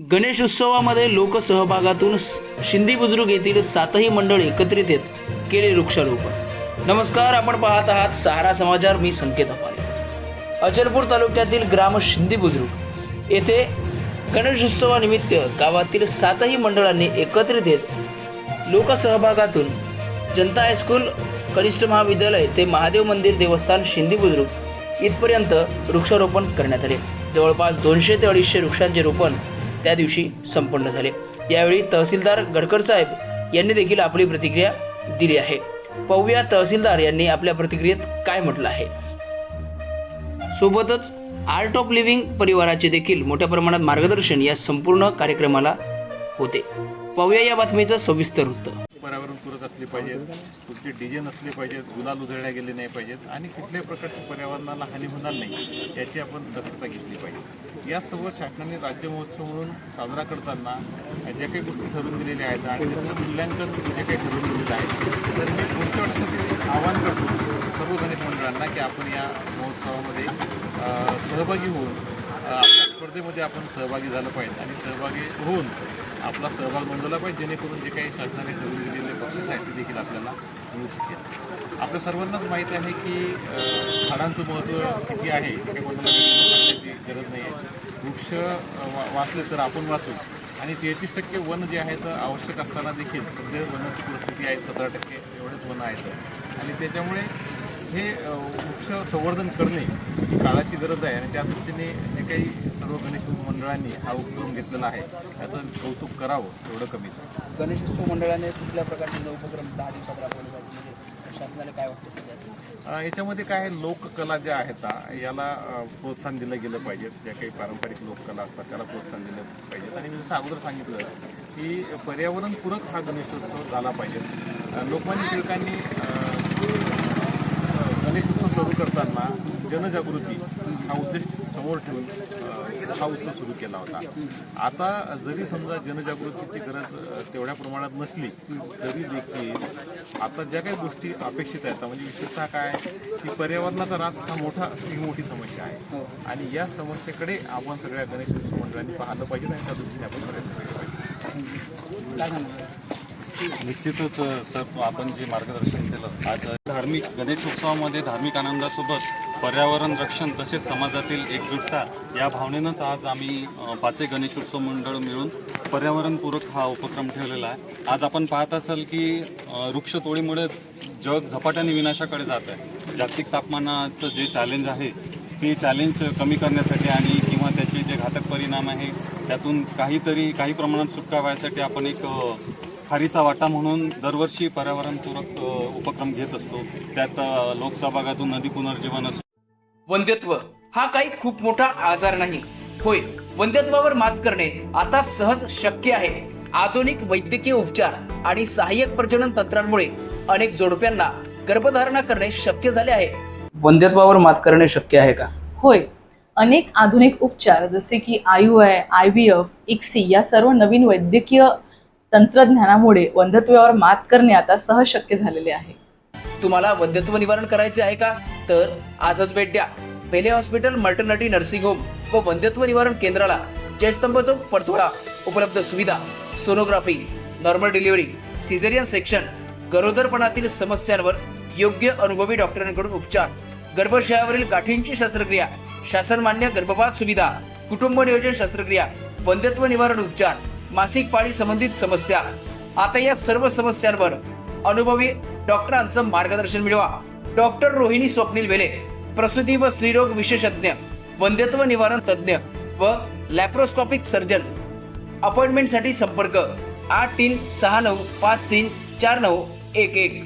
गणेश उत्सवामध्ये लोकसहभागातून शिंदी बुजुर्ग येथील सातही मंडळ एकत्रित येत केले वृक्षारोपण. नमस्कार आपण पाहत आहात सहारा समाचार. मी संकेत अपारे. अचलपूर तालुक्यातील ग्राम शिंदी बुजुर्ग येथे गणेश उत्सवानिमित्त गावातील सातही मंडळांनी एकत्रित येत लोकसहभागातून जनता हायस्कूल कनिष्ठ महाविद्यालय ते महादेव मंदिर देवस्थान शिंदी बुजुर्ग इथपर्यंत वृक्षारोपण करण्यात आले. जवळपास दोनशे ते अडीचशे वृक्षांचे रोपण त्या दिवशी संपन्न झाले. यावेळी तहसीलदार गडकर साहेब यांनी देखील आपली प्रतिक्रिया दिली आहे. पाहूया तहसीलदार यांनी आपल्या प्रतिक्रियेत काय म्हटलं आहे. सोबतच आर्ट ऑफ लिव्हिंग परिवाराचे देखील मोठ्या प्रमाणात मार्गदर्शन या संपूर्ण कार्यक्रमाला होते. पाहूया या बातमीचं सविस्तर वृत्त. असले पाहिजेत कुठचे डीजे नसले पाहिजेत गुलाल उधळल्या गेले नाही पाहिजेत आणि कुठल्याही प्रकारची पर्यावरणाला हानी होणार नाही याची आपण दक्षता घेतली पाहिजे. या सर्व शासनाने राज्य महोत्सव म्हणून साजरा करताना ज्या काही गोष्टी ठरवून दिलेल्या आहेत आणि त्याचं मूल्यांकन जे काही ठरवून दिलेलं आहे तर मी पुढच्या वर्षासाठी आवाहन करतो सर्व गणेश मंडळांना की आपण या महोत्सवामध्ये सहभागी होऊन आपल्या स्पर्धेमध्ये आपण सहभागी झालं पाहिजे आणि सहभागी होऊन आपला सहभाग नोंदवला पाहिजे जेणेकरून जे काही शासनाने ठरवून दिलेले बक्षीस आहेत ते देखील आपल्याला मिळू शकेल. आपल्या सर्वांनाच माहीत आहे की झाडांचं महत्त्व किती आहे ते कोणाला सांगण्याची गरज नाही आहे. वृक्ष वा वाचले तर आपण वाचू. आणि तेहतीस टक्के वन जे आहे तर आवश्यक असताना देखील सध्या वनाची परिस्थिती आहे सतरा टक्के एवढेच वन आहेत. आणि त्याच्यामुळे हे वृक्ष संवर्धन करणे ही काळाची गरज आहे आणि त्या दृष्टीने जे काही सर्व गणेश मंडळांनी हा उपक्रम घेतलेला आहे याचं कौतुक करावं एवढं कमीच आहे गणेशोत्सव मंडळाने कुठल्या प्रकारचे उपक्रम दहा दिवसात राबवले पाहिजे म्हणजे शासनाला काय वाटतं याच्यामध्ये काय लोककला ज्या आहेत याला प्रोत्साहन दिलं गेलं पाहिजे. ज्या काही पारंपरिक लोककला असतात त्याला प्रोत्साहन दिलं पाहिजे. आणि मी जसं अगोदर सांगितलं की पर्यावरणपूरक हा गणेशोत्सव झाला पाहिजे. लोकमान्य टिळकांनी गणेशोत्सव सुरू करताना जनजागृती हा उद्देश समोर ठेवून हा उत्सव सुरू केला होता. आता जरी समजा जनजागृतीची गरज तेवढ्या प्रमाणात नसली तरी देखील आता ज्या काही गोष्टी अपेक्षित आहेत म्हणजे विशेषतः काय की पर्यावरणाचा रास हा मोठा ही मोठी समस्या आहे. आणि या समस्येकडे आपण सगळ्या गणेशोत्सव मंडळांनी पाहिलं पाहिजे आणि त्या दृष्टीने आपण प्रयत्न केले पाहिजे. सांगणार निश्चितच सर आपण जे मार्गदर्शन केलं आज धार्मिक गणेशोत्सवामध्ये धार्मिक आनंदासोबत पर्यावरण रक्षण तसेच समाजातील एकजुटता या भावनेनंच आज आम्ही अ, पाचही गणेशोत्सव मंडळ मिळून पर्यावरणपूरक हा उपक्रम ठेवलेला आहे. आज आपण पाहत असाल की वृक्षतोडीमुळे जग झपाट्याने विनाशाकडे जात आहे. जागतिक तापमानाचं जे चॅलेंज आहे ते चॅलेंज कमी करण्यासाठी आणि किंवा त्याचे जे घातक परिणाम आहे त्यातून काहीतरी काही प्रमाणात सुटका व्हायसाठी आपण एक खारीचा वाटा म्हणून दरवर्षी पर्यावरणपूरक उपक्रम घेत असतो. त्यात लोकसहभागातून नदी पुनर्जीवन असो. वंध्यत्व हा काही खूप मोठा आजार नाही. होय वंध्यत्वावर मात करणे आता सहज शक्य आहे. आधुनिक वैद्यकीय उपचार आणि सहाय्यक प्रजनन तंत्रांमुळे अनेक जोडप्यांना गर्भधारणा करणे शक्य झाले आहे. वंध्यत्वावर मात करणे शक्य आहे का? होय अनेक आधुनिक उपचार जसे की IUI I V F ICSI या सर्व नवीन वैद्यकीय तंत्रज्ञानामुळे वंधत्वावर मात करणे आता सहज शक्य झालेले आहे. तुम्हाला वंध्यत्व निवारण करायचे आहे का? तर आजच भेट द्या. Pele hospital maternity nursing home व वंध्यत्व निवारण केंद्राला जयस्तंभ चौक परतोडा उपलब्ध सुविधा sonography normal delivery caesarean section गरोदरपणातील समस्यांवर योग्य अनुभवी डॉक्टरांकडून उपचार गर्भाशयावरील गाठींची शस्त्रक्रिया शासनमान्य गर्भपात सुविधा कुटुंब नियोजन शस्त्रक्रिया वंध्यत्व निवारण उपचार मासिक पाळी संबंधित समस्या. आता या सर्व समस्यांवर अनुभवी डॉक्टरांचं मार्गदर्शन मिळवा. डॉक्टर रोहिणी स्वप्नील वेले प्रसूती व स्त्रीरोग विशेषज्ञ वंध्यत्व निवारण तज्ज्ञ व लॅप्रोस्कॉपिक सर्जन. अपॉइंटमेंटसाठी संपर्क आठ तीन सहा नऊ पाच तीन चार नऊ एक एक.